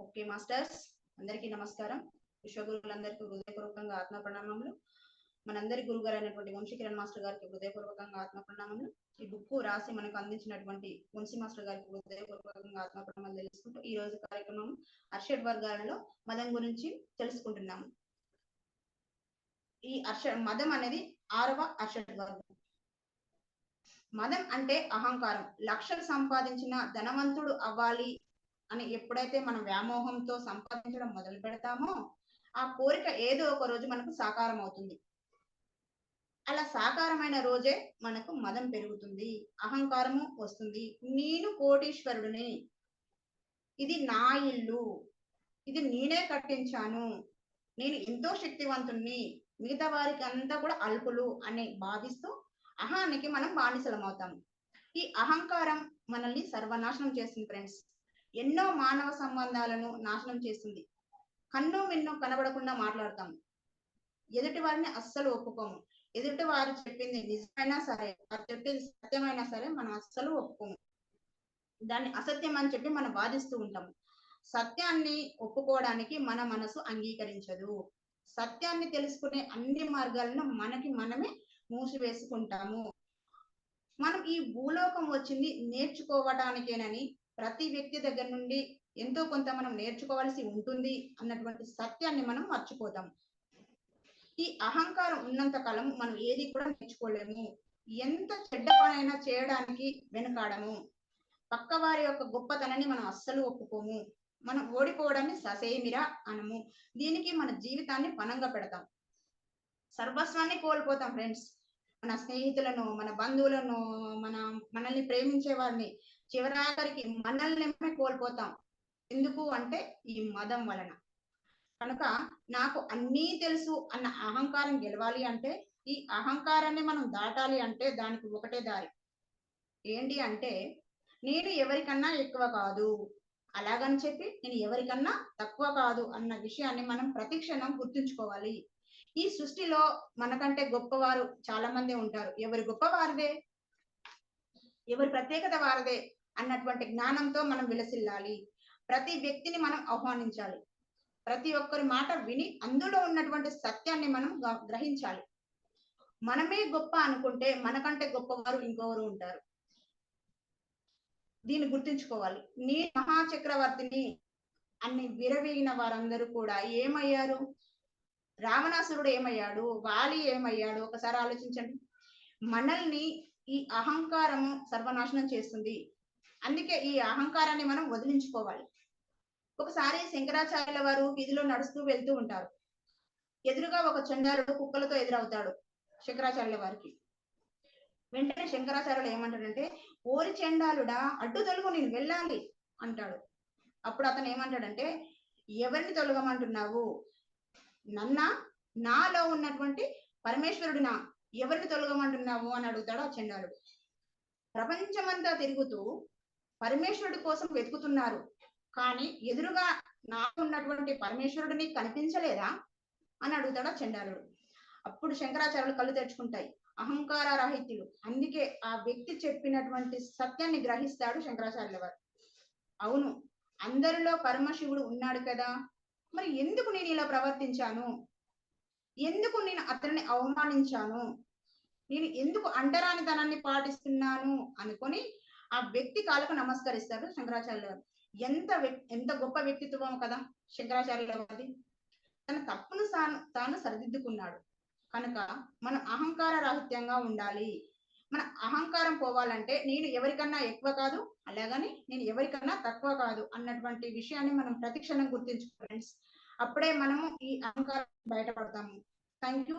Okay masters. అందరికీ నమస్కారం. విశ్వగురులందరికీ హృదయపూర్వకంగా ఆత్మ ప్రణామములు. మనందరి గురువు గారు అయినటువంటి వంశీకిరణ్ మాస్టర్ గారికి హృదయపూర్వకంగా ఆత్మ ప్రణామములు. ఈ బుక్ రాసి మనకు అందించినటువంటి వంశీ మాస్టర్ గారికి హృదయపూర్వకంగా ఆత్మ ప్రణామాలు తెలుసుకుంటూ ఈ రోజు కార్యక్రమం అర్షడ్ వర్గాలలో మదం గురించి తెలుసుకుంటున్నాము. ఈ అర్ష మదం అనేది ఆరవ అర్షడ్ వర్గం. మదం అంటే అహంకారం. లక్షలు సంపాదించిన ధనవంతుడు అవ్వాలి అని ఎప్పుడైతే మనం వ్యామోహంతో సంపాదించడం మొదలు పెడతామో ఆ కోరిక ఏదో ఒక రోజు మనకు సాకారం అవుతుంది. అలా సాకారమైన రోజే మనకు మదం పెరుగుతుంది అహంకారము వస్తుంది. నేను కోటీశ్వరుడిని. ఇది నా ఇల్లు. ఇది నేనే కట్టించాను. నేను ఎంతో శక్తివంతుణ్ణి. మిగతా వారికి అంతా కూడా అల్పులు అని భావిస్తూ అహానికి మనం బానిసలం అవుతాం ఈ అహంకారం మనల్ని సర్వనాశనం చేస్తుంది ఫ్రెండ్స్ ఎన్నో మానవ సంబంధాలను నాశనం చేస్తుంది. కన్ను మిన్ను కనబడకుండా మాట్లాడతాము. ఎదుటి వారిని అస్సలు ఒప్పుకోము. ఎదుటి వారు చెప్పింది నిజమైనా సరే వారు చెప్పింది సత్యమైనా సరే మనం అస్సలు ఒప్పుకోము. దాన్ని అసత్యం అని చెప్పి మనం వాదిస్తూ ఉంటాము. సత్యాన్ని ఒప్పుకోవడానికి మన మనసు అంగీకరించదు. సత్యాన్ని తెలుసుకునే అన్ని మార్గాలను మనకి మనమే మూసివేసుకుంటాము. మనం ఈ భూలోకం వచ్చింది నేర్చుకోవడానికేనని ప్రతి వ్యక్తి దగ్గర నుండి ఎంతో కొంత మనం నేర్చుకోవాల్సి ఉంటుంది అన్నటువంటి సత్యాన్ని మనం మర్చిపోతాం. ఈ అహంకారం ఉన్నంత కాలం మనం ఏది కూడా నేర్చుకోలేము. ఎంత చెడ్డ పనైనా చేయడానికి వెనుకాడము. పక్క వారి యొక్క గొప్పతనాన్ని మనం అస్సలు ఒప్పుకోము. మనం ఓడిపోవడాన్ని ససేమిరా అనము. దీనికి మన జీవితాన్ని పనంగా పెడతాం. సర్వస్వాన్ని కోల్పోతాం ఫ్రెండ్స్. మన స్నేహితులను మన బంధువులను మన మనల్ని ప్రేమించే వారిని చివరాఖరికి మనల్ని కోల్పోతాం. ఎందుకు అంటే ఈ మదం వలన. కనుక నాకు అన్నీ తెలుసు అన్న అహంకారం గెలవాలి అంటే ఈ అహంకారాన్ని మనం దాటాలి అంటే దానికి ఒకటే దారి. ఏంటి అంటే నేను ఎవరికన్నా ఎక్కువ కాదు. అలాగని చెప్పి నేను ఎవరికన్నా తక్కువ కాదు అన్న విషయాన్ని మనం ప్రతిక్షణం గుర్తుంచుకోవాలి. ఈ సృష్టిలో మనకంటే గొప్పవారు చాలా మంది ఉంటారు. ఎవరి గొప్ప వారిదే ఎవరి ప్రత్యేకత వారిదే? అన్నటువంటి జ్ఞానంతో మనం విలసిల్లాలి. ప్రతి వ్యక్తిని మనం ఆహ్వానించాలి. ప్రతి ఒక్కరి మాట విని అందులో ఉన్నటువంటి సత్యాన్ని మనం గ్రహించాలి. మనమే గొప్ప అనుకుంటే మనకంటే గొప్పవారు ఇంకొకరు ఉంటారు. దీన్ని గుర్తుంచుకోవాలి. నీ మహాచక్రవర్తిని అన్ని విరవీగిన వారందరూ కూడా ఏమయ్యారు? రావణాసురుడు ఏమయ్యాడు? వాలి ఏమయ్యాడు? ఒకసారి ఆలోచించండి. మనల్ని ఈ అహంకారము సర్వనాశనం చేస్తుంది. అందుకే ఈ అహంకారాన్ని మనం వదిలించుకోవాలి. ఒకసారి శంకరాచార్యుల వారు వీధిలో నడుస్తూ వెళ్తూ ఉంటారు. ఎదురుగా ఒక చండారుడు కుక్కలతో ఎదురవుతాడు శంకరాచార్యుల వారికి. వెంటనే శంకరాచార్యులు ఏమంటాడంటే ఓరి చెండాలుడా అడ్డు తొలుగు నేను వెళ్ళాలి అంటాడు. అప్పుడు అతను ఏమంటాడంటే ఎవరిని తొలగమంటున్నావు? నన్నా నాలో ఉన్నటువంటి పరమేశ్వరుడినా ఎవరిని తొలగమంటున్నావు? అని అడుగుతాడు ఆ చండాలుడు. ప్రపంచమంతా తిరుగుతూ పరమేశ్వరుడు కోసం వెతుకుతున్నారు. కానీ ఎదురుగా నాకు ఉన్నటువంటి పరమేశ్వరుడిని కనిపించలేదా? అని అడుగుతాడు చండాలుడు. అప్పుడు శంకరాచార్యులు కళ్ళు తెరుచుకుంటాయి. అహంకార రాహిత్యులు అందుకే ఆ వ్యక్తి చెప్పినటువంటి సత్యాన్ని గ్రహిస్తాడు శంకరాచార్యుల వారు. అవును అందరిలో పరమశివుడు ఉన్నాడు కదా. మరి ఎందుకు నేను ఇలా ప్రవర్తించాను? ఎందుకు నేను అతన్ని అవమానించాను? నేను ఎందుకు అంటరానితనాన్ని పాటిస్తున్నాను? అనుకొని ఆ వ్యక్తి కాలకు నమస్కరిస్తారు శంకరాచార్యుల వారు ఎంత ఎంత గొప్ప వ్యక్తిత్వం కదా శంకరాచార్యుల వారిది తన తప్పును తాను సరిదిద్దుకున్నాడు. కనుక మనం అహంకార రాహిత్యంగా ఉండాలి. మన అహంకారం పోవాలంటే నేను ఎవరికన్నా ఎక్కువ కాదు అలాగని నేను ఎవరికన్నా తక్కువ కాదు అన్నటువంటి విషయాన్ని మనం ప్రతిక్షణం గుర్తించుకో ఫ్రెండ్స్. అప్పుడే మనము ఈ అహంకారం బయటపడతాము. థ్యాంక్ యూ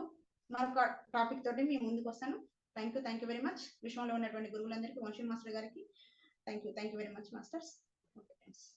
మరొక టాపిక్ తోటి మీ ముందుకు వస్తాను thank you thank you very much విశ్వంలో ఉన్నటువంటి గురువులందరికీ వంశీ మాస్టర్ గారికి thank you thank you very much masters okay thanks